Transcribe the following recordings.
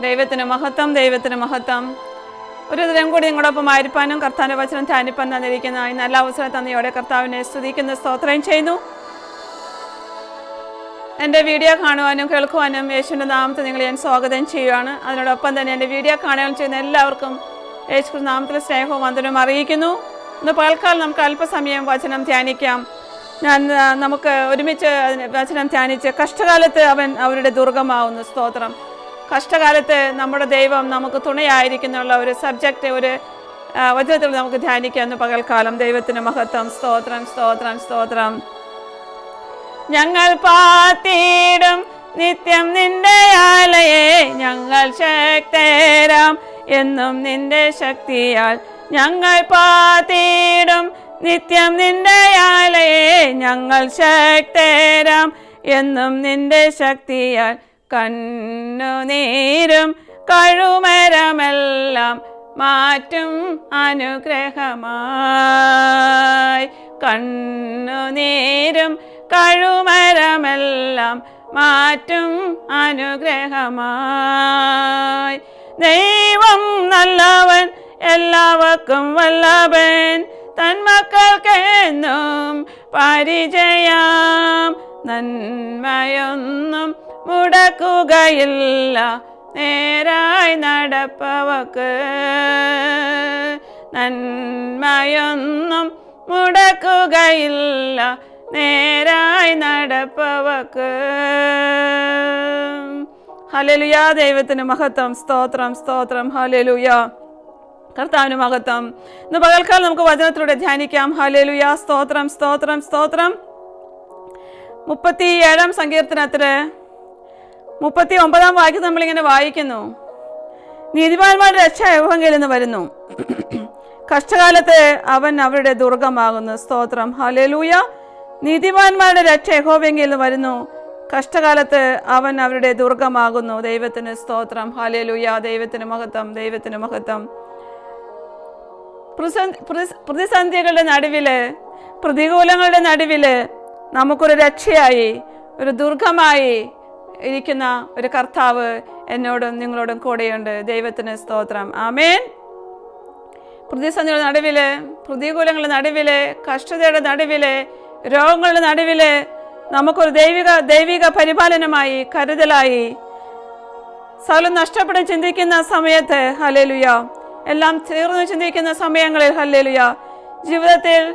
ദൈവത്തിന് മഹത്വം ദൈവത്തിന് മഹത്വം. ഒരു ദിനം കൂടി നിങ്ങളോടൊപ്പം ആയിരിക്കാനും കർത്താവിന്റെ വചനം ധ്യാനിപ്പാൻ തന്നിരിക്കുന്ന ഈ നല്ല അവസരം തന്നെയോടെ കർത്താവിനെ സ്തുതിക്കുന്ന സ്തോത്രം ചെയ്യുന്നു. എന്റെ വീഡിയോ കാണുവാനും കേൾക്കുവാനും യേശുവിന്റെ നാമത്തെ നിങ്ങൾ ഞാൻ സ്വാഗതം ചെയ്യുകയാണ് അതിനോടൊപ്പം തന്നെ എന്റെ വീഡിയോ കാണുകയും ചെയ്യുന്ന എല്ലാവർക്കും യേശു നാമത്തിൽ സ്നേഹവും വന്ദനവും അറിയിക്കുന്നു. ഇന്ന് പകൽക്കാലം നമുക്ക് അല്പസമയം വചനം ധ്യാനിക്കാം. ഞാൻ നമുക്ക് ഒരുമിച്ച് വചനം ധ്യാനിച്ച് കഷ്ടകാലത്ത് അവൻ അവരുടെ ദുർഗമാവുന്നു. സ്തോത്രം. കഷ്ടകാലത്ത് നമ്മുടെ ദൈവം നമുക്ക് തുണയായിരിക്കുന്നുള്ള ഒരു സബ്ജക്റ്റ് ഒരു വചനത്തിൽ നമുക്ക് ധ്യാനിക്കാം ഇന്ന് പകൽക്കാലം ദൈവത്തിന് മഹത്വം സ്തോത്രം സ്തോത്രം സ്തോത്രം. ഞങ്ങൾ പാത്തിടും നിത്യം നിന്റെ ആലയെ ഞങ്ങൾ ശക്തരാം എന്നും നിന്റെ ശക്തിയാൽ. ഞങ്ങൾ പാത്തിടും നിത്യം നിന്റെ ആലയെ ഞങ്ങൾ ശക്തരാം എന്നും നിന്റെ ശക്തിയാൽ. കണ്ണുനീരും കഴുമരമെല്ലാം മാറ്റും അനുഗ്രഹമായി. കണ്ണുനീരും കഴുമരമെല്ലാം മാറ്റും അനുഗ്രഹമായി. ദൈവം നല്ലവൻ എല്ലാവർക്കും വല്ലവൻ തന്മക്കൾക്കെന്നും പരിചയാം നന്മയൊന്നും മുടക്കുകയില്ല. നേരായി നടപ്പവക്ക് നന്മയൊന്നും മുടക്കുകയില്ല. നേരായി നടപ്പവക്ക്. ഹലലുയ ദൈവത്തിന് മഹത്വം. സ്തോത്രം സ്തോത്രം. ഹലലുയ കർത്താവിന് മഹത്വം. ഇന്ന് പകൽക്കാലം നമുക്ക് വചനത്തിലൂടെ ധ്യാനിക്കാം. ഹലലുയ സ്തോത്രം സ്തോത്രം സ്തോത്രം. മുപ്പത്തി ഏഴാം സങ്കീർത്തനത്തിൽ മുപ്പത്തി ഒമ്പതാം വാക്യം നമ്മളിങ്ങനെ വായിക്കുന്നു. നീതിമാന്മാരുടെ രക്ഷ യഹോവങ്കയിൽ നിന്ന് വരുന്നു. കഷ്ടകാലത്ത് അവൻ അവരുടെ ദുർഗമാകുന്നു. സ്തോത്രം. ഹലലൂയ നീതിമാന്മാരുടെ രക്ഷ യഹോവങ്കയിൽ നിന്ന് വരുന്നു. കഷ്ടകാലത്ത് അവൻ അവരുടെ ദുർഗമാകുന്നു. ദൈവത്തിന് സ്തോത്രം. ഹലലൂയ ദൈവത്തിന് മഹത്വം. ദൈവത്തിന് മഹത്വം. പ്രതിസന്ധി- പ്രതിസ്- പ്രതിസന്ധികളുടെ നടുവിൽ പ്രതികൂലങ്ങളുടെ നടുവിൽ നമുക്കൊരു രക്ഷയായി ഒരു ദുർഗമായി ഇരിക്കുന്ന ഒരു കർത്താവ് എന്നോടും നിങ്ങളോടും കൂടെയുണ്ട്. ദൈവത്തിന് സ്തോത്രം. ആമേൻ. പ്രതിസന്ധിയുടെ നടുവിൽ പ്രതികൂലങ്ങളുടെ നടുവിൽ കഷ്ടതയുടെ നടുവിൽ രോഗങ്ങളുടെ നടുവിൽ നമുക്കൊരു ദൈവിക ദൈവിക പരിപാലനമായി കരുതലായി സകലം നഷ്ടപ്പെടാൻ ചിന്തിക്കുന്ന സമയത്ത് ഹലേലുയ എല്ലാം തീർന്നു ചിന്തിക്കുന്ന സമയങ്ങളിൽ ഹല്ലേലുയ. ജീവിതത്തിൽ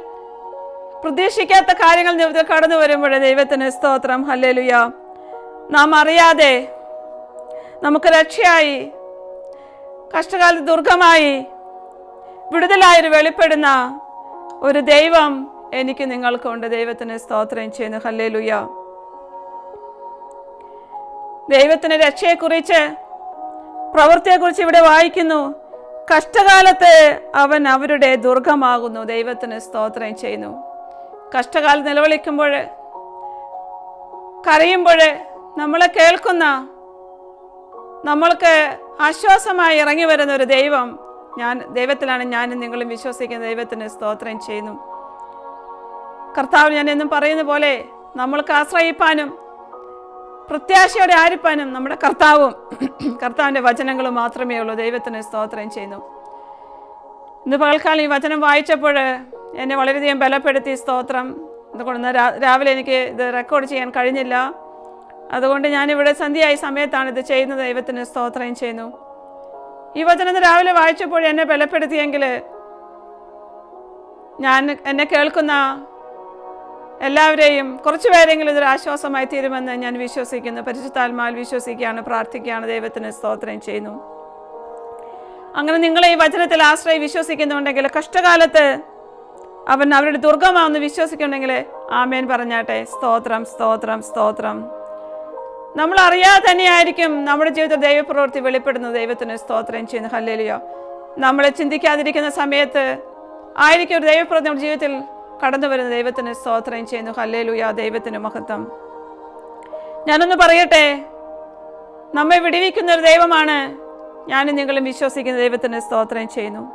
പ്രതീക്ഷിക്കാത്ത കാര്യങ്ങൾ കടന്നു വരുമ്പോഴേ ദൈവത്തിന് സ്തോത്രം. ഹല്ലേലൂയ. നാം അറിയാതെ നമുക്ക് രക്ഷയായി കഷ്ടകാല ദുർഗമായി വിടുതലായൊരു വെളിപ്പെടുന്ന ഒരു ദൈവം എനിക്ക് നിങ്ങൾക്കുണ്ട്. ദൈവത്തിന് സ്തോത്രം ചെയ്യുന്നു. ഹല്ലേലൂയ. ദൈവത്തിന് രക്ഷയെക്കുറിച്ച് പ്രവൃത്തിയെക്കുറിച്ച് ഇവിടെ വായിക്കുന്നു. കഷ്ടകാലത്ത് അവൻ അവരുടെ ദുർഗമാകുന്നു. ദൈവത്തിന് സ്തോത്രം ചെയ്യുന്നു. കഷ്ടകാലം നിലവിളിക്കുമ്പോൾ കരയുമ്പോൾ നമ്മളെ കേൾക്കുന്ന നമ്മൾക്ക് ആശ്വാസമായി ഇറങ്ങി വരുന്ന ഒരു ദൈവം ഞാൻ ദൈവത്തിലാണ് ഞാനും നിങ്ങളും വിശ്വസിക്കുന്ന ദൈവത്തിന് സ്തോത്രം ചെയ്യുന്നു. കർത്താവ് ഞാൻ എന്നും പറയുന്ന പോലെ നമ്മൾക്ക് ആശ്രയിപ്പാനും പ്രത്യാശയോടെ ആരിപ്പാനും നമ്മുടെ കർത്താവും കർത്താവിന്റെ വചനങ്ങളും മാത്രമേ ഉള്ളൂ. ദൈവത്തിന് സ്തോത്രം ചെയ്യുന്നു. ഇന്ന് പകൽക്കാലം ഈ വചനം വായിച്ചപ്പോൾ എന്നെ വളരെയധികം ബലപ്പെടുത്തി സ്തോത്രം. അതുകൊണ്ട് ഇന്ന് രാവിലെ എനിക്ക് ഇത് റെക്കോർഡ് ചെയ്യാൻ കഴിഞ്ഞില്ല. അതുകൊണ്ട് ഞാനിവിടെ സന്ധ്യയായ സമയത്താണ് ഇത് ചെയ്യുന്നത് ദൈവത്തിന് സ്തോത്രം ചെയ്യുന്നു. ഈ വചനം രാവിലെ വായിച്ചപ്പോൾ എന്നെ ബലപ്പെടുത്തിയെങ്കിൽ ഞാൻ എന്നെ കേൾക്കുന്ന എല്ലാവരെയും കുറച്ചു പേരെങ്കിലും ഇതൊരു ആശ്വാസമായി തീരുമെന്ന് ഞാൻ വിശ്വസിക്കുന്നു. പരിശുദ്ധാത്മാൽ വിശ്വസിക്കുകയാണ് പ്രാർത്ഥിക്കുകയാണ് ദൈവത്തിന് സ്തോത്രം ചെയ്യുന്നു. അങ്ങനെ നിങ്ങൾ ഈ വചനത്തിൽ ആശ്രയി വിശ്വസിക്കുന്നുണ്ടെങ്കിൽ കഷ്ടകാലത്ത് അവൻ അവരുടെ ദുർഗമാണെന്ന് വിശ്വസിക്കുന്നുണ്ടെങ്കിൽ ആമേൻ പറഞ്ഞാട്ടെ. സ്തോത്രം സ്തോത്രം സ്തോത്രം. നമ്മൾ അറിയാതെ തന്നെയായിരിക്കും നമ്മുടെ ജീവിതത്തിൽ ദൈവപ്രവൃത്തി വെളിപ്പെടുന്നത്. ദൈവത്തിന് സ്തോത്രം ചെയ്യുന്ന. ഹല്ലേലിയോ. നമ്മളെ ചിന്തിക്കാതിരിക്കുന്ന സമയത്ത് ആയിരിക്കും ഒരു ദൈവപ്രവൃത്തി നമ്മുടെ ജീവിതത്തിൽ കടന്നു വരുന്ന ദൈവത്തിന് സ്തോത്രം ചെയ്യുന്നു. ഹല്ലേലുയ. ദൈവത്തിന് മഹത്വം. ഞാനൊന്ന് പറയട്ടെ? നമ്മെ വിടിവിക്കുന്ന ഒരു ദൈവമാണ് ഞാനും നിങ്ങളും വിശ്വസിക്കുന്ന ദൈവത്തിന് സ്തോത്രം ചെയ്യുന്നു.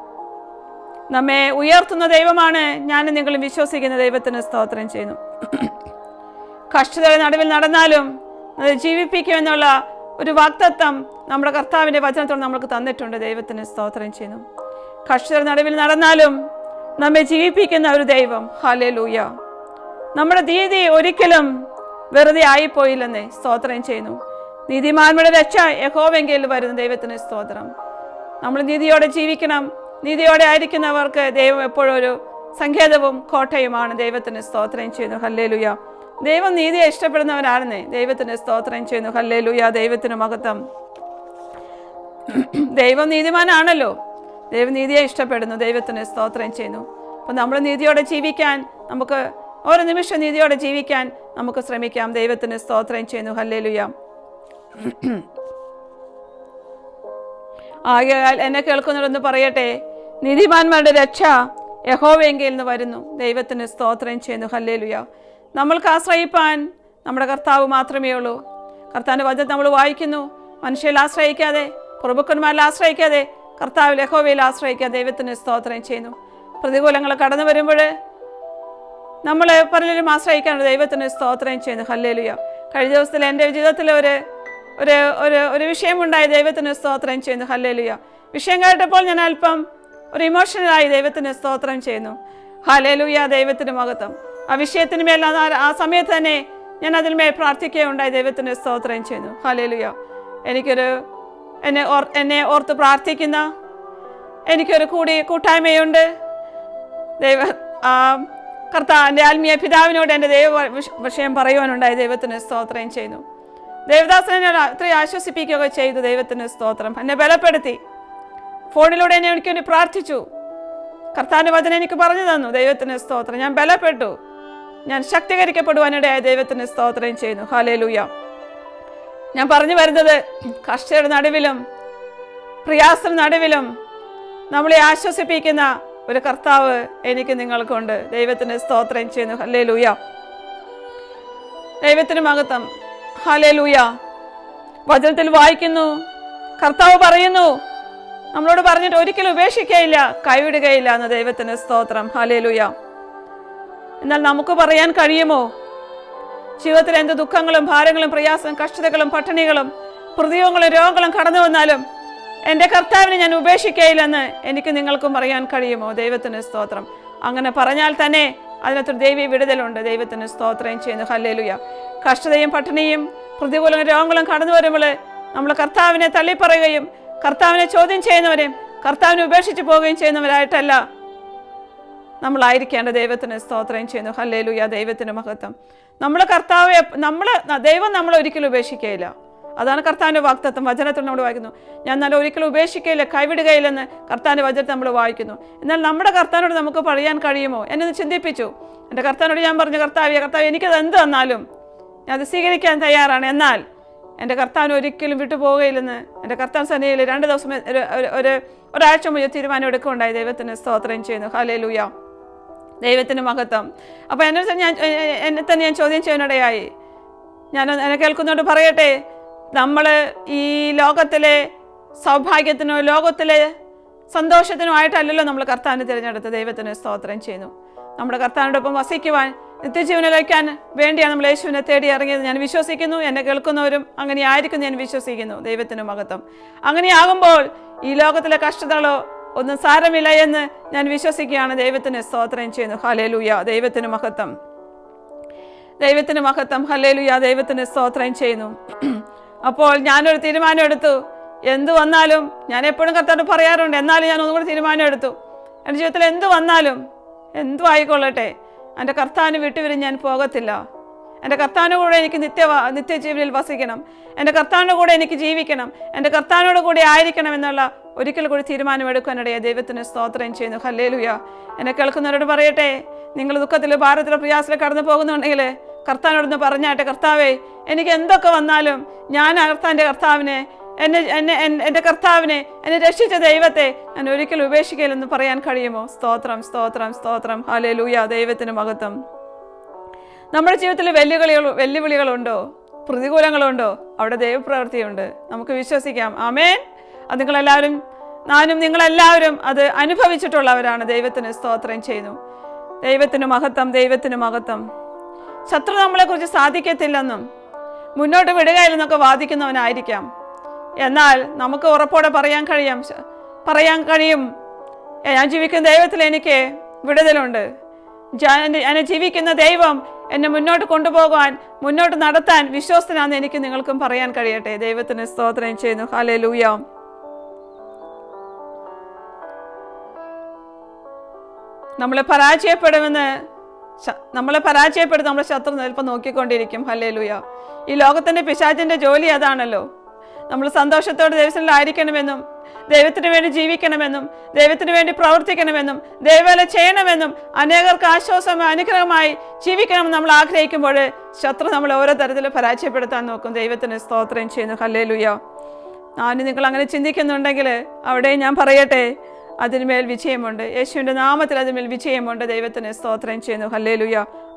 നമ്മെ ഉയർത്തുന്ന ദൈവമാണ് ഞാനും നിങ്ങളും വിശ്വസിക്കുന്ന ദൈവത്തിന് സ്തോത്രം ചെയ്യുന്നു. കഷ്ടതയുടെ നടുവിൽ നടന്നാലും ജീവിപ്പിക്കുമെന്നുള്ള ഒരു വാക്തത്വം നമ്മുടെ കർത്താവിന്റെ വചനത്തോട് നമ്മൾക്ക് തന്നിട്ടുണ്ട്. ദൈവത്തിന് സ്തോത്രം ചെയ്യുന്നു. കർഷകർ നടുവിൽ നടന്നാലും നമ്മെ ജീവിപ്പിക്കുന്ന ഒരു ദൈവം. ഹാലേ ലൂയ നമ്മുടെ നീതി ഒരിക്കലും വെറുതെ ആയിപ്പോയില്ലെന്നേ സ്തോത്രം ചെയ്യുന്നു. നീതിമാന്മയുടെ രക്ഷ യഹോവെങ്കിൽ വരുന്ന. ദൈവത്തിന് സ്തോത്രം. നമ്മൾ നീതിയോടെ ജീവിക്കണം. നീതിയോടെ ആയിരിക്കുന്നവർക്ക് ദൈവം എപ്പോഴും ഒരു സങ്കേതവും കോട്ടയുമാണ്. ദൈവത്തിന് സ്തോത്രം ചെയ്യുന്നു. ഹല്ലേലുയ. ദൈവം നീതിയെ ഇഷ്ടപ്പെടുന്നവരാണെന്നേ. ദൈവത്തിന്റെ സ്തോത്രം ചെയ്യുന്നു. ഹല്ലേലൂയ. ദൈവത്തിന് മഹത്വം. ദൈവം നീതിമാനാണല്ലോ. ദൈവം നീതിയെ ഇഷ്ടപ്പെടുന്നു. ദൈവത്തിന് സ്തോത്രം ചെയ്യുന്നു. അപ്പം നമ്മൾ നീതിയോടെ ജീവിക്കാൻ നമുക്ക് ഓരോ നിമിഷം നീതിയോടെ ജീവിക്കാൻ നമുക്ക് ശ്രമിക്കാം. ദൈവത്തിന് സ്തോത്രം ചെയ്യുന്നു. ഹല്ലേലുയ. ആകയാൽ എന്നെ കേൾക്കുന്നവരൊന്ന് പറയട്ടെ. നീതിമാന്മാരുടെ രക്ഷ യഹോവെങ്കിൽ നിന്ന് വരുന്നു. ദൈവത്തിന് സ്തോത്രം ചെയ്യുന്നു. ഹല്ലേലുയ. നമ്മൾക്ക് ആശ്രയിപ്പാൻ നമ്മുടെ കർത്താവ് മാത്രമേ ഉള്ളൂ. കർത്താവിന്റെ വചനം നമ്മൾ വായിക്കുന്നു. മനുഷ്യരിൽ ആശ്രയിക്കാതെ പ്രഭുക്കന്മാരിൽ ആശ്രയിക്കാതെ കർത്താവ് യഹോവയിൽ ആശ്രയിക്കാതെ ദൈവത്തിന് സ്തോത്രം ചെയ്യുന്നു. പ്രതികൂലങ്ങൾ കടന്നു വരുമ്പോൾ നമ്മൾ പലരും ആശ്രയിക്കാനുള്ള ദൈവത്തിന് സ്തോത്രം ചെയ്യുന്നു. ഹല്ലേലുയ. കഴിഞ്ഞ ദിവസത്തിൽ എന്റെ ജീവിതത്തിൽ ഒരു ഒരു ഒരു ഒരു വിഷയമുണ്ടായി ദൈവത്തിന് സ്തോത്രം ചെയ്യുന്നു. ഹല്ലേലുയ. വിഷയം കേട്ടപ്പോൾ ഞാൻ അല്പം ഒരു ഇമോഷണലായി ദൈവത്തിന് സ്തോത്രം ചെയ്യുന്നു. ഹല്ലേലുയ ദൈവത്തിന് മഹത്വം. ആ വിഷയത്തിന് മേൽ ആ- സമയത്ത് തന്നെ ഞാൻ അതിന്മേൽ പ്രാർത്ഥിക്കുകയുണ്ടായി. ദൈവത്തിന് സ്തോത്രം ചെയ്യുന്നു ഹലേലുയോ എനിക്കൊരു എന്നെ ഓർ എന്നെ ഓർത്ത് പ്രാർത്ഥിക്കുന്ന എനിക്കൊരു കൂടി കൂട്ടായ്മയുണ്ട്. ദൈവ കർത്താവ് എന്റെ ആത്മീയ പിതാവിനോട് എന്റെ ദൈവ വിഷ- വിഷയം പറയുവാനുണ്ടായി. ദൈവത്തിന് സ്തോത്രം ചെയ്യുന്നു ദേവദാസനെ ഞാൻ അത്രയും ആശ്വസിപ്പിക്കുകയൊക്കെ ചെയ്തു. ദൈവത്തിന് സ്തോത്രം. എന്നെ ബലപ്പെടുത്തി. ഫോണിലൂടെ എന്നെ എനിക്ക് പ്രാർത്ഥിച്ചു. കർത്താവിന്റെ വചനം എനിക്ക് പറഞ്ഞു തന്നു. ദൈവത്തിന് സ്തോത്രം. ഞാൻ ബലപ്പെട്ടു. ഞാൻ ശക്തീകരിക്കപ്പെടുവാനിടയായ ദൈവത്തിന് സ്തോത്രം ചെയ്യുന്നു. ഹാലേലൂയ ഞാൻ പറഞ്ഞു വരുന്നത് കർഷകരുടെ നടുവിലും പ്രയാസം നടുവിലും നമ്മളെ ആശ്വസിപ്പിക്കുന്ന ഒരു കർത്താവ് എനിക്ക് നിങ്ങൾക്കുണ്ട്. ദൈവത്തിന് സ്തോത്രം ചെയ്യുന്നു. ഹല്ലേ ലൂയ ദൈവത്തിന് മഹത്വം. ഹലേ ലൂയ വചനത്തിൽ വായിക്കുന്നു. കർത്താവ് പറയുന്നു നമ്മളോട് പറഞ്ഞിട്ട് ഒരിക്കലും ഉപേക്ഷിക്കയില്ല കൈവിടുകയില്ല എന്ന് ദൈവത്തിന് സ്തോത്രം. ഹലേ ലൂയ എന്നാൽ നമുക്ക് പറയാൻ കഴിയുമോ? ജീവിതത്തിലെ എന്ത് ദുഃഖങ്ങളും ഭാരങ്ങളും പ്രയാസവും കഷ്ടതകളും പട്ടിണികളും പ്രതിയോഗങ്ങളും രോഗങ്ങളും കടന്നു വന്നാലും എന്റെ കർത്താവിനെ ഞാൻ ഉപേക്ഷിക്കയില്ലെന്ന് എനിക്ക് നിങ്ങൾക്കും പറയാൻ കഴിയുമോ? ദൈവത്തിന് സ്തോത്രം. അങ്ങനെ പറഞ്ഞാൽ തന്നെ അതിനകത്തൊരു ദൈവീയ വിടുതലുണ്ട്. ദൈവത്തിന് സ്തോത്രം ചെയ്യുന്നു. ഹല്ലേലുയ. കഷ്ടതയും പട്ടിണിയും പ്രതികൂലവും രോഗങ്ങളും കടന്നു വരുമ്പോൾ നമ്മൾ കർത്താവിനെ തള്ളിപ്പറയുകയും കർത്താവിനെ ചോദ്യം ചെയ്യുന്നവരെയും കർത്താവിനെ ഉപേക്ഷിച്ച് പോവുകയും ചെയ്യുന്നവരായിട്ടല്ല നമ്മളായിരിക്കേണ്ട ദൈവത്തിന് സ്തോത്രം ചെയ്യുന്നു. ഹല്ലേലൂയ ദൈവത്തിന് മഹത്വം. നമ്മൾ കർത്താവ് നമ്മൾ ദൈവം നമ്മൾ ഒരിക്കലും ഉപേക്ഷിക്കുകയില്ല അതാണ് കർത്താവിന്റെ വാക്തത്വം. വചനത്തിൽ നമ്മൾ വായിക്കുന്നു. ഞാൻ നല്ല ഒരിക്കലും ഉപേക്ഷിക്കുകയില്ല കൈവിടുകയില്ലെന്ന് കർത്താവിന്റെ വചനത്തിൽ നമ്മൾ വായിക്കുന്നു. എന്നാൽ നമ്മുടെ കർത്താനോട് നമുക്ക് പറയാൻ കഴിയുമോ? എന്നെ ചിന്തിപ്പിച്ചു. എന്റെ കർത്താനോട് ഞാൻ പറഞ്ഞു കർത്താവ് കർത്താവ് എനിക്കത് എന്ത് തന്നാലും ഞാൻ അത് സ്വീകരിക്കാൻ തയ്യാറാണ്. എന്നാൽ എന്റെ കർത്താവിന് ഒരിക്കലും വിട്ടുപോകയില്ലെന്ന് എന്റെ കർത്താവ് സന്നിധിയിൽ രണ്ട് ദിവസം ഒരു- ഒരു- ഒരു ഒരാഴ്ച മുഴുവൻ തീരുമാനം എടുക്കുകയുണ്ടായി. ദൈവത്തിന് സ്തോത്രം ചെയ്യുന്നു. ഹാലേ ദൈവത്തിന് മഹത്വം. അപ്പോൾ എന്നെ ഞാൻ എന്നെ തന്നെ ഞാൻ ചോദ്യം ചെയ്യാനിടയായി. ഞാൻ എന്നെ കേൾക്കുന്നോട് പറയട്ടെ നമ്മൾ ഈ ലോകത്തിലെ സൗഭാഗ്യത്തിനോ ലോകത്തിലെ സന്തോഷത്തിനോ ആയിട്ടല്ലല്ലോ നമ്മൾ കർത്താവിനെ തിരഞ്ഞെടുത്ത് ദൈവത്തിന് സ്തോത്രം ചെയ്യുന്നു. നമ്മുടെ കർത്താവിനോടൊപ്പം വസിക്കുവാൻ നിത്യജീവനിലേക്കാൻ വേണ്ടിയാണ് നമ്മൾ യേശുവിനെ തേടി ഇറങ്ങിയത്. ഞാൻ വിശ്വസിക്കുന്നു എന്നെ കേൾക്കുന്നവരും അങ്ങനെ ആയിരിക്കും ഞാൻ വിശ്വസിക്കുന്നു ദൈവത്തിന് മഹത്വം. അങ്ങനെയാകുമ്പോൾ ഈ ലോകത്തിലെ കഷ്ടതകളോ ഒന്നും സാരമില്ല എന്ന് ഞാൻ വിശ്വസിക്കുകയാണ്. ദൈവത്തിന് സ്തോത്രം ചെയ്യുന്നു. ഹലേലുയ ദൈവത്തിന് മഹത്വം. ദൈവത്തിന് മഹത്വം. ഹലേലുയ ദൈവത്തിന് സ്തോത്രം ചെയ്യുന്നു. അപ്പോൾ ഞാനൊരു തീരുമാനം എടുത്തു. എന്ത് വന്നാലും ഞാൻ എപ്പോഴും കത്തോട്ട് പറയാറുണ്ട്. എന്നാലും ഞാൻ ഒന്നുകൂടി തീരുമാനം എടുത്തു. എന്റെ ജീവിതത്തിൽ എന്ത് വന്നാലും എന്തു ആയിക്കൊള്ളട്ടെ. എന്റെ കർത്താവിന് വിട്ടുവരും ഞാൻ പോകത്തില്ല. എന്റെ കർത്താവിന്റെ കൂടെ എനിക്ക് നിത്യ നിത്യജീവനിൽ വസിക്കണം. എന്റെ കർത്താവിന്റെ കൂടെ എനിക്ക് ജീവിക്കണം. എന്റെ കർത്താവിനോട് കൂടെ ആയിരിക്കണം എന്നുള്ള ഒരിക്കൽ കൂടി തീരുമാനമെടുക്കാനിടയെ ദൈവത്തിന് സ്തോത്രം ചെയ്യുന്നു. ഹല്ലേലുയ. എന്നെ കേൾക്കുന്നവരോട് പറയട്ടെ നിങ്ങൾ ദുഃഖത്തിൽ ഭാരത്തിലെ പ്രയാസത്തിൽ കടന്നു പോകുന്നുണ്ടെങ്കിൽ കർത്താവിനോടൊന്ന് പറഞ്ഞാട്ടെ കർത്താവേ എനിക്ക് എന്തൊക്കെ വന്നാലും ഞാൻ കർത്താവിന്റെ കർത്താവിനെ എന്നെ എന്നെ എൻ- എന്റെ കർത്താവിനെ എന്നെ രക്ഷിച്ച ദൈവത്തെ ഞാൻ ഒരിക്കലും ഉപേക്ഷിക്കില്ലെന്ന് പറയാൻ കഴിയുമോ? സ്തോത്രം സ്തോത്രം സ്തോത്രം. ഹല്ലേലൂയ. ദൈവത്തിന് മഹത്വം. നമ്മുടെ ജീവിതത്തിൽ വെല്ലുവിളികൾ വെല്ലുവിളികളുണ്ടോ? പ്രതികൂലങ്ങളുണ്ടോ? അവിടെ ദൈവപ്രവൃത്തിയുണ്ട്. നമുക്ക് വിശ്വസിക്കാം. ആമേൻ. അത് നിങ്ങളെല്ലാവരും ഞാനും നിങ്ങളെല്ലാവരും അത് അനുഭവിച്ചിട്ടുള്ളവരാണ്. ദൈവത്തിന് സ്തോത്രം ചെയ്യുന്നു. ദൈവത്തിന് മഹത്വം ദൈവത്തിന് മഹത്വം. ശത്രു നമ്മളെക്കുറിച്ച് സാധിക്കത്തില്ലെന്നും മുന്നോട്ട് വിടുകയില്ലെന്നൊക്കെ വാദിക്കുന്നവനായിരിക്കാം. എന്നാൽ നമുക്ക് ഉറപ്പോടെ പറയാൻ കഴിയാം പറയാൻ കഴിയും. ഞാൻ ജീവിക്കുന്ന ദൈവത്തിൽ എനിക്ക് വിടുതലുണ്ട്. എന്നെ ജീവിക്കുന്ന ദൈവം എന്നെ മുന്നോട്ട് കൊണ്ടുപോകാൻ മുന്നോട്ട് നടത്താൻ വിശ്വസ്തനാണെന്ന് എനിക്ക് നിങ്ങൾക്കും പറയാൻ കഴിയട്ടെ. ദൈവത്തിന് സ്തോത്രം ചെയ്യുന്നു. ഹാലേ ലൂയാം നമ്മളെ പരാജയപ്പെടുമെന്ന് നമ്മളെ പരാജയപ്പെടും നമ്മളെ ശത്രു നിൽപ്പം നോക്കിക്കൊണ്ടിരിക്കും. ഹല്ലേ ലൂയ ഈ ലോകത്തിന്റെ പിശാചിന്റെ ജോലി അതാണല്ലോ. നമ്മൾ സന്തോഷത്തോടെ ദൈവത്തിലായിരിക്കണമെന്നും ദൈവത്തിന് വേണ്ടി ജീവിക്കണമെന്നും ദൈവത്തിന് വേണ്ടി പ്രവർത്തിക്കണമെന്നും ദൈവവേല ചെയ്യണമെന്നും അനേകർക്ക് ആശ്വാസം അനുഗ്രഹമായി ജീവിക്കണമെന്ന് നമ്മൾ ആഗ്രഹിക്കുമ്പോൾ ശത്രു നമ്മൾ ഓരോ തരത്തിൽ പരാജയപ്പെടുത്താൻ നോക്കും. ദൈവത്തിന് സ്തോത്രം ചെയ്യുന്നു. ഹല്ലേ ഞാൻ നിങ്ങൾ അങ്ങനെ ചിന്തിക്കുന്നുണ്ടെങ്കിൽ അവിടെ ഞാൻ പറയട്ടെ. അതിന്മേൽ വിജയമുണ്ട്. യേശുവിന്റെ നാമത്തിൽ അതിന്മേൽ വിജയമുണ്ട്. ദൈവത്തിന് സ്തോത്രം ചെയ്യുന്നു. ഹല്ലേ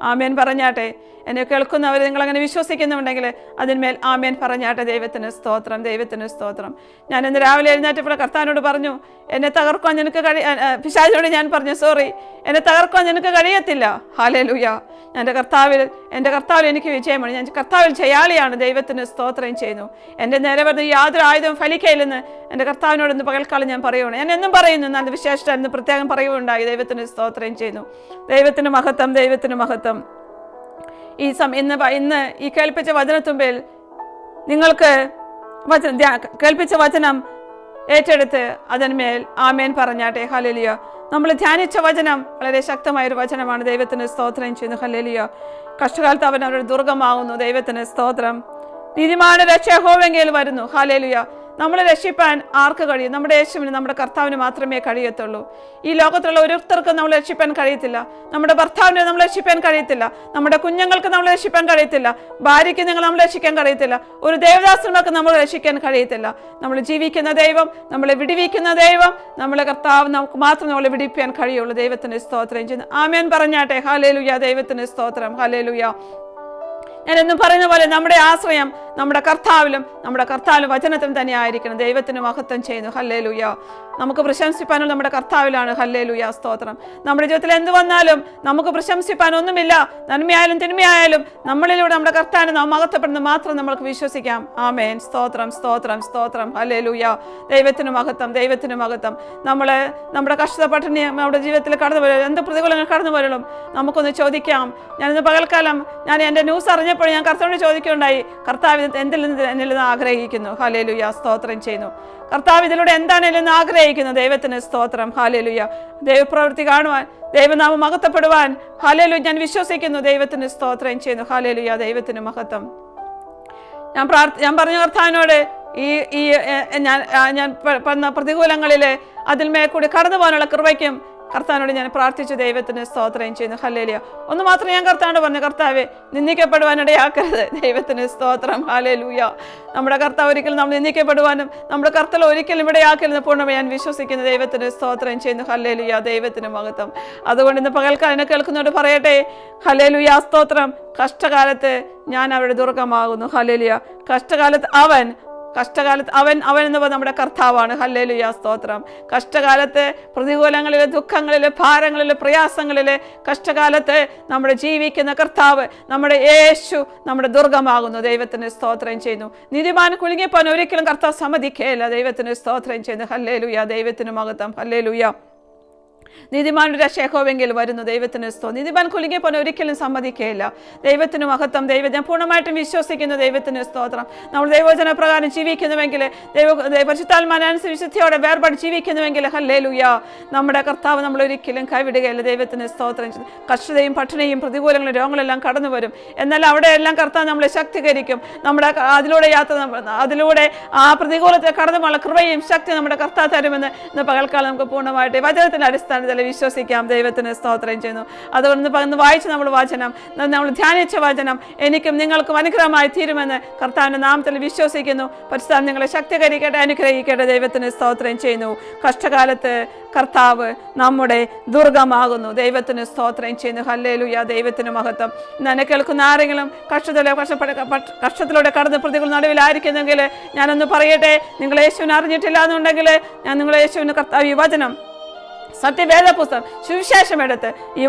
ആമേൻ പറഞ്ഞാട്ടെ. എന്നെ കേൾക്കുന്നവർ നിങ്ങൾ അങ്ങനെ വിശ്വസിക്കുന്നുണ്ടെങ്കിൽ അതിന്മേൽ ആമേൻ പറഞ്ഞാട്ടെ ദൈവത്തിന് സ്തോത്രം ദൈവത്തിന് സ്തോത്രം. ഞാൻ ഇന്ന് രാവിലെ എഴുന്നേറ്റപ്പോൾ കർത്താനോട് പറഞ്ഞു എന്നെ തകർക്കാൻ നിനക്ക് കഴി പിശാചിനോട് ഞാൻ പറഞ്ഞു സോറി എന്നെ തകർക്കാൻ നിനക്ക് കഴിയത്തില്ല. ഹാലേ ലുയ എന്റെ കർത്താവിൽ എന്റെ കർത്താവിൽ എനിക്ക് വിജയമാണ്. ഞാൻ കർത്താവിൽ ജയാളിയാണ്. ദൈവത്തിന് സ്തോത്രം ചെയ്യുന്നു. എന്റെ പറഞ്ഞു യാതൊരു ആയുധവും ഫലിക്കയില്ലെന്ന് എന്റെ കർത്താവിനോട് ഇന്ന് പകൽക്കാലം ഞാൻ പറയുകയാണ്. ഞാൻ എന്നും പറയുന്നു നല്ല വിശേഷം എന്ന് പ്രത്യേകം പറയുകയുണ്ടായി. ദൈവത്തിന് സ്തോത്രം ചെയ്യുന്നു. ദൈവത്തിന് മഹത്വം ദൈവത്തിന് മഹത്വം. ഈ സം ഇന്ന് ഇന്ന് ഈ കേൾപ്പിച്ച വചനത്തുമ്പിൽ നിങ്ങൾക്ക് വചന കേൾപ്പിച്ച വചനം ഏറ്റെടുത്ത് അതിന്മേൽ ആമേൻ പറഞ്ഞാട്ടെ. ഹലലിയോ നമ്മൾ ധ്യാനിച്ച വചനം വളരെ ശക്തമായ ഒരു വചനമാണ്. ദൈവത്തിന് സ്തോത്രം ചെയ്യുന്നു. ഹലലിയോ കഷ്ടകാലത്ത് അവൻ അവരുടെ ദുർഗമാകുന്നു ദൈവത്തിന് സ്തോത്രം. നീതിമാന രക്ഷഹോവെങ്കിൽ വരുന്നു. ഹാലേലുയ നമ്മളെ രക്ഷിപ്പാൻ ആർക്ക് കഴിയും? നമ്മുടെ യേശുവിന് നമ്മുടെ കർത്താവിന് മാത്രമേ കഴിയത്തുള്ളൂ. ഈ ലോകത്തുള്ള ഓരോരുത്തർക്കും നമ്മൾ രക്ഷിപ്പാൻ കഴിയത്തില്ല. നമ്മുടെ ഭർത്താവിനെ നമ്മൾ രക്ഷിപ്പാൻ കഴിയത്തില്ല. നമ്മുടെ കുഞ്ഞുങ്ങൾക്ക് നമ്മൾ രക്ഷിപ്പാൻ കഴിയത്തില്ല. ഭാര്യയ്ക്ക് നിങ്ങൾ നമ്മൾ രക്ഷിക്കാൻ കഴിയത്തില്ല. ഒരു ദേവദാസന്മാർക്ക് നമ്മൾ രക്ഷിക്കാൻ കഴിയത്തില്ല. നമ്മൾ ജീവിക്കുന്ന ദൈവം നമ്മളെ വിടിവിക്കുന്ന ദൈവം നമ്മളെ കർത്താവ് നമുക്ക് മാത്രം നമ്മളെ വിടിപ്പിക്കാൻ കഴിയുള്ളൂ. ദൈവത്തിന് സ്തോത്രം. ചെയ്യുന്നു ആമേൻ പറഞ്ഞാട്ടെ. ഹലേലുയ ദൈവത്തിന് സ്തോത്രം. ഹലേലുയ ഞാൻ എന്നും പറയുന്ന പോലെ നമ്മുടെ ആശ്രയം നമ്മുടെ കർത്താവിലും നമ്മുടെ കർത്താവിലും വചനത്തിലും തന്നെ ആയിരിക്കണം. ദൈവത്തിന് മഹത്വം ചെയ്യുന്നു. ഹല്ലേ ലുയ നമുക്ക് പ്രശംസിപ്പാനും നമ്മുടെ കർത്താവിലാണ്. ഹല്ലേ ലുയ സ്തോത്രം. നമ്മുടെ ജീവിതത്തിൽ എന്ത് വന്നാലും നമുക്ക് പ്രശംസിപ്പാൻ ഒന്നുമില്ല. നന്മയായാലും തിന്മയായാലും നമ്മളിലൂടെ നമ്മുടെ കർത്താവിനെ നാം മഹത്വപ്പെടുന്നത് മാത്രം നമ്മൾക്ക് വിശ്വസിക്കാം. ആമേൻ. സ്തോത്രം സ്തോത്രം സ്തോത്രം. ഹല്ലേ ലുയ ദൈവത്തിന് മഹത്വം ദൈവത്തിന് മഹത്വം. നമ്മളെ നമ്മുടെ കഷ്ടപ്പെട്ടിന് നമ്മുടെ ജീവിതത്തിൽ കടന്നു വരും എന്ത് പ്രതികൂലങ്ങൾ കടന്നു വരണം നമുക്കൊന്ന് ചോദിക്കാം. ഞാനിന്ന് പകൽക്കാലം ഞാൻ എന്റെ ന്യൂസ് അറിഞ്ഞപ്പോൾ ഞാൻ കർത്താവിനോട് ചോദിക്കുകയുണ്ടായി. കർത്താവ് എന്തിൽ എന്നിൽ നിന്ന് ആഗ്രഹിക്കുന്നു. ഹാലേലുയ സ്തോത്രം ചെയ്യുന്നു. കർത്താവ് ഇതിലൂടെ എന്താണ് എന്നിൽ നിന്ന് ആഗ്രഹിക്കുന്നത് ദൈവത്തിന് സ്തോത്രം. ഹാലേലുയ ദൈവപ്രവൃത്തി കാണുവാൻ ദൈവനാമം മഹത്വപ്പെടുവാൻ. ഹാലേലു ഞാൻ വിശ്വസിക്കുന്നു ദൈവത്തിന് സ്തോത്രം ചെയ്യുന്നു. ഹാലേലുയ ദൈവത്തിന് മഹത്വം. ഞാൻ പ്രാർത്ഥ ഞാൻ പറഞ്ഞു കർത്താവിനോട് ഈ ഈ ഞാൻ ഞാൻ പ്രതികൂലങ്ങളിൽ അതിന്മേൽ കൂടി കടന്നു പോകാനുള്ള കൃപയ്ക്കും കർത്താവിനോട് ഞാൻ പ്രാർത്ഥിച്ച ദൈവത്തിന് സ്തോത്രം ചെയ്യുന്നു. ഹലേലിയ ഒന്ന് മാത്രം ഞാൻ കർത്താവിനോട് പറഞ്ഞു കർത്താവെ നിന്ദിക്കപ്പെടുവാനിടയാക്കരുത് ദൈവത്തിന് സ്തോത്രം. ഹല്ലേലൂയ. നമ്മുടെ കർത്താവ് ഒരിക്കലും നമ്മൾ നിന്ദിക്കപ്പെടുവാനും നമ്മുടെ കർത്താവ് ഒരിക്കലും ഇവിടെയാക്കരുത് പൂർണമായി ഞാൻ വിശ്വസിക്കുന്ന. ദൈവത്തിന് സ്തോത്രം ചെയ്യുന്നു. ഹല്ലേലൂയ. ദൈവത്തിന് മഹത്വം. അതുകൊണ്ട് ഇന്ന് പകൽക്കാലിനെ കേൾക്കുന്നവരോട് പറയട്ടെ. ഹല്ലേലൂയ. സ്തോത്രം. കഷ്ടകാലത്ത് ഞാൻ അവരുടെ ദുർഗമാകുന്നു. ഹലേലിയ കഷ്ടകാലത്ത് അവൻ കഷ്ടകാലത്ത് അവൻ അവൻ എന്ന് പറയുന്നത് നമ്മുടെ കർത്താവാണ്. ഹല്ലേലുയ സ്തോത്രം. കഷ്ടകാലത്തെ പ്രതികൂലങ്ങളിൽ ദുഃഖങ്ങളിൽ ഭാരങ്ങളിൽ പ്രയാസങ്ങളിൽ കഷ്ടകാലത്ത് നമ്മുടെ ജീവിക്കുന്ന കർത്താവ് നമ്മുടെ യേശു നമ്മുടെ ദുർഗമാകുന്നു. ദൈവത്തിന് സ്തോത്രം ചെയ്യുന്നു. നീതിമാൻ കുലുങ്ങിപ്പോൻ ഒരിക്കലും കർത്താവ് സമ്മതിക്കേല. ദൈവത്തിന് സ്തോത്രം ചെയ്യുന്നു. ഹല്ലേലുയ ദൈവത്തിന് മഹത്വം. ഹല്ലേലുയ. നീതിമാനുടെ ശേഖോവെങ്കിൽ വരുന്നു ദൈവത്തിന് സ്തോ നീതിമാൻ കുലുങ്ങിപ്പോൻ ഒരിക്കലും സമ്മതിക്കുകയില്ല ദൈവത്തിന് മഹത്വം ദൈവം ഞാൻ പൂർണമായിട്ടും വിശ്വസിക്കുന്നു ദൈവത്തിന് സ്തോത്രം. നമ്മൾ ദൈവജന പ്രകാരം ജീവിക്കുന്നുവെങ്കിൽ ദൈവ പരിശുദ്ധാത്മാനനുസരിച്ച് വിശുദ്ധിയോടെ വേർപാട് ജീവിക്കുന്നുവെങ്കിൽ ഹല്ലേ ലുയ നമ്മുടെ കർത്താവ് നമ്മൾ ഒരിക്കലും കൈവിടുകയില്ല. ദൈവത്തിന് സ്തോത്രം. കഷ്ടതയും പട്ടിണിയും പ്രതികൂലങ്ങളും രോഗങ്ങളെല്ലാം കടന്നു വരും. എന്നാൽ അവിടെയെല്ലാം കർത്താവ് നമ്മളെ ശക്തീകരിക്കും. നമ്മുടെ അതിലൂടെ യാത്ര അതിലൂടെ ആ പ്രതികൂലത്തെ കടന്നു കൃപയും ശക്തി നമ്മുടെ കർത്താവ് തരുമെന്ന് ഇന്ന് പകൽക്കാലം നമുക്ക് പൂർണമായിട്ട് വചനത്തിന്റെ അടിസ്ഥാനത്തിൽ വിശ്വസിക്കാം. ദൈവത്തിന് സ്തോത്രം ചെയ്യുന്നു. അതുകൊണ്ട് പകർന്ന് വായിച്ച് നമ്മൾ വാചനം നമ്മൾ ധ്യാനിച്ച വചനം എനിക്കും നിങ്ങൾക്കും അനുഗ്രഹമായി തീരുമെന്ന് കർത്താവിന്റെ നാമത്തിൽ വിശ്വസിക്കുന്നു. പരിസ്ഥാനം നിങ്ങളെ ശക്തീകരിക്കട്ടെ അനുഗ്രഹിക്കട്ടെ ദൈവത്തിന് സ്തോത്രം ചെയ്യുന്നു. കഷ്ടകാലത്ത് കർത്താവ് നമ്മുടെ ദുർഗമാകുന്നു. ദൈവത്തിന് സ്തോത്രം ചെയ്യുന്നു. ഹല്ലേലൂയ ദൈവത്തിന് മഹത്വം. ഇന്ന് കേൾക്കുന്ന ആരെങ്കിലും കഷ്ടത്തിലോ കഷ്ടപ്പെട്ട പട്ട്- കഷ്ടത്തിലൂടെ കടന്ന് പ്രതികൾ നടുവിലായിരിക്കുന്നെങ്കിൽ ഞാനൊന്ന് പറയട്ടെ നിങ്ങൾ യേശുവിനെ അറിഞ്ഞിട്ടില്ല എന്നുണ്ടെങ്കിൽ ഞാൻ നിങ്ങളെ യേശുവിന് കർത്താവ് ഈ വചനം സത്യവേദ പുസ്തകം സുവിശേഷം എടുത്ത് ഈ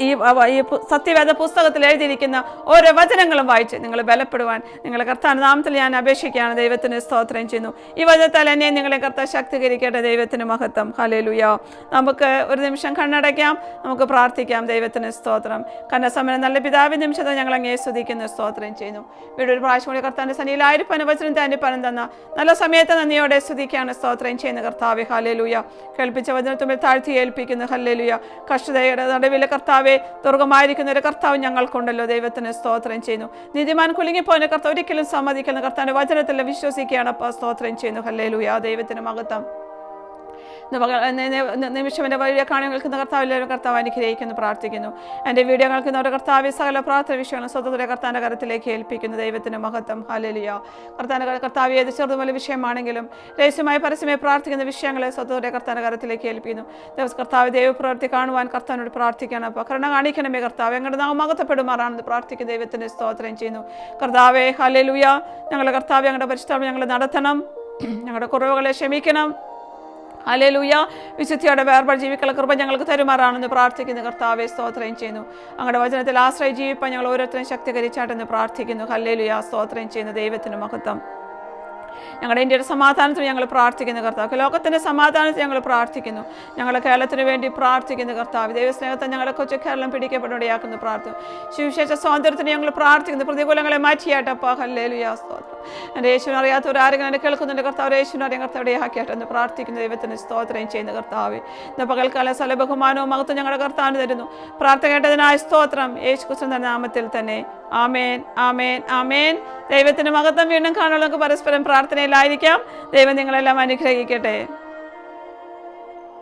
ഈ ഈ സത്യവേദ പുസ്തകത്തിൽ എഴുതിയിരിക്കുന്ന ഓരോ വചനങ്ങളും വായിച്ച് നിങ്ങൾ ബലപ്പെടുവാൻ നിങ്ങൾ കർത്താൻ നാമത്തിൽ ഞാൻ അപേക്ഷിക്കുകയാണ്. ദൈവത്തിന് സ്തോത്രം ചെയ്യുന്നു. ഈ വചനത്താൽ എന്നെ നിങ്ങളെ കർത്താൻ ശക്തീകരിക്കേണ്ട ദൈവത്തിന് മഹത്വം. ഹലേലുയോ നമുക്ക് ഒരു നിമിഷം കണ്ണടയ്ക്കാം. നമുക്ക് പ്രാർത്ഥിക്കാം. ദൈവത്തിന് സ്തോത്രം. കന്നസമരം നല്ല പിതാവി നിമിഷത്തെ ഞങ്ങൾ അങ്ങേ സ്തുതിക്കുന്ന സ്തോത്രം ചെയ്യുന്നു. വീട് ഒരു പ്രാവശ്യം കൂടി കർത്താന്റെ സനിയിലായിരിപ്പന വചനം തന്നെ പനം തന്ന നല്ല സമയത്ത് നന്ദിയോടെ സ്തുതിക്കാണ് സ്തോത്രം ചെയ്യുന്ന കർത്താവ്. ഹാലേലുയ കേൾപ്പിച്ച വചനത്തുമ്പിൽ താഴ്ത്തി ഏൽപ്പിക്കുന്നു. ഹല്ലേലുയ. കഷ്ടതയുടെ നടുവിലെ കർത്താവെ ദുർഗമായിരിക്കുന്ന ഒരു കർത്താവ് ഞങ്ങൾക്കുണ്ടല്ലോ. ദൈവത്തിന് സ്തോത്രം ചെയ്യുന്നു. നീതിമാൻ കുലുങ്ങിപ്പോയ കർത്താവ് ഒരിക്കലും സമ്മതിക്കുന്ന കർത്താവിന്റെ വചനത്തിൽ വിശ്വസിക്കുകയാണ്. അപ്പോൾ സ്തോത്രം ചെയ്യുന്നു. ഹല്ലേലുയ. ദൈവത്തിന് മഹത്വം. നിമിഷം എന്റെ വഴിയെ കർത്താവ് എല്ലാവരും കർത്താവ് അനുഗ്രഹിക്കുന്നു പ്രാർത്ഥിക്കുന്നു. എന്റെ വീഡിയോ കേൾക്കുന്നവരുടെ കർത്താവ് സകല പ്രാർത്ഥന വിഷയങ്ങളും സ്വതന്ത്ര കർത്താന്റെ കരത്തിലേക്ക് ഏൽപ്പിക്കുന്നു. ദൈവത്തിന് മഹത്വം. ഹലലിയ കർത്താന്റെ കർത്താവ് ഏത് ചെറുതും വലിയ വിഷയമാണെങ്കിലും രഹസ്യമായി പരസ്യമായി പ്രാർത്ഥിക്കുന്ന വിഷയങ്ങളെ സ്വതന്ത്ര കർത്താന്റെ കരത്തിലേക്ക് ഏൽപ്പിക്കുന്നു. ദിവസം കർത്താവ് ദൈവപ്രവൃത്തി കാണുവാൻ കർത്താവിനോട് പ്രാർത്ഥിക്കണം. അപ്പോൾ കരുണ കാണിക്കണമേ കർത്താവ്. ഞങ്ങളുടെ നാം മഹത്വപ്പെടുമാറാണെന്ന് പ്രാർത്ഥിക്കുന്ന ദൈവത്തിന് സ്തോത്രം ചെയ്യുന്നു. കർത്താവേ ഹലലുയ ഞങ്ങളുടെ കർത്താവ് ഞങ്ങളുടെ പരിശുദ്ധം ഞങ്ങൾ നടത്തണം. ഞങ്ങളുടെ കുറവുകളെ ക്ഷമിക്കണം. അലേലൂയ വിശുദ്ധിയുടെ വേർപാട് ജീവിക്കുള്ള കൃപ ഞങ്ങൾക്ക് തരുമാറാണെന്ന് പ്രാർത്ഥിക്കുന്നു. കർത്താവെ സ്തോത്രം ചെയ്യുന്നു. അങ്ങടെ വചനത്തിൽ ആശ്രയി ജീവിപ്പാൻ ഞങ്ങൾ ഓരോരുത്തരും ശക്തീകരിച്ചാട്ടെന്ന് പ്രാർത്ഥിക്കുന്നു. ഹല്ലേലൂയ സ്തോത്രം ചെയ്യുന്നു. ദൈവത്തിന് മഹത്വം. ഞങ്ങളുടെ ഇന്ത്യയുടെ സമാധാനത്തിന് ഞങ്ങൾ പ്രാർത്ഥിക്കുന്നു കർത്താവ്. ലോകത്തിന്റെ സമാധാനത്തിന് ഞങ്ങൾ പ്രാർത്ഥിക്കുന്നു. ഞങ്ങളുടെ കേരളത്തിന് വേണ്ടി പ്രാർത്ഥിക്കുന്നു കർത്താവ്. ദൈവസ്നേഹത്തെ ഞങ്ങളെ കൊച്ചു കേരളം പിടിക്കപ്പെടുകയാക്കുന്നു പ്രാർത്ഥിക്കുന്നു. സുവിശേഷ സ്വാതന്ത്ര്യത്തിന് ഞങ്ങൾ പ്രാർത്ഥിക്കുന്നു. പ്രതികൂലങ്ങളെ മാറ്റിയാട്ടപ്പാ. ഹല്ലേലുയാ സ്തോത്രം. എന്റെ യേശുവിനെ അറിയാത്തവർ ആരെങ്കിലും എന്നെ കേൾക്കുന്നുണ്ട്. കർത്താവ് യേശുവിനെ അറിയാൻ കർത്താവിടെ ആക്കിയാട്ടെ എന്ന് പ്രാർത്ഥിക്കുന്ന. ദൈവത്തിന് സ്തോത്രം ചെയ്യുന്ന കർത്താവ്. ഇന്ന് പകൽക്കാല സ്ഥല ബഹുമാനവും മഹത്വം ഞങ്ങളുടെ കർത്താവിന് തരുന്നു. പ്രാർത്ഥന കേട്ടതിനായ സ്തോത്രം. യേശു കൃഷ്ണൻ നാമത്തിൽ തന്നെ. ആമേൻ ആമേൻ ആമേൻ. ദൈവത്തിന് മഹത്വം വീണ്ടും കാണുമ്പോൾ പരസ്പരം പ്രാർത്ഥനയിലായിരിക്കാം. ദൈവം നിങ്ങളെല്ലാം അനുഗ്രഹിക്കട്ടെ.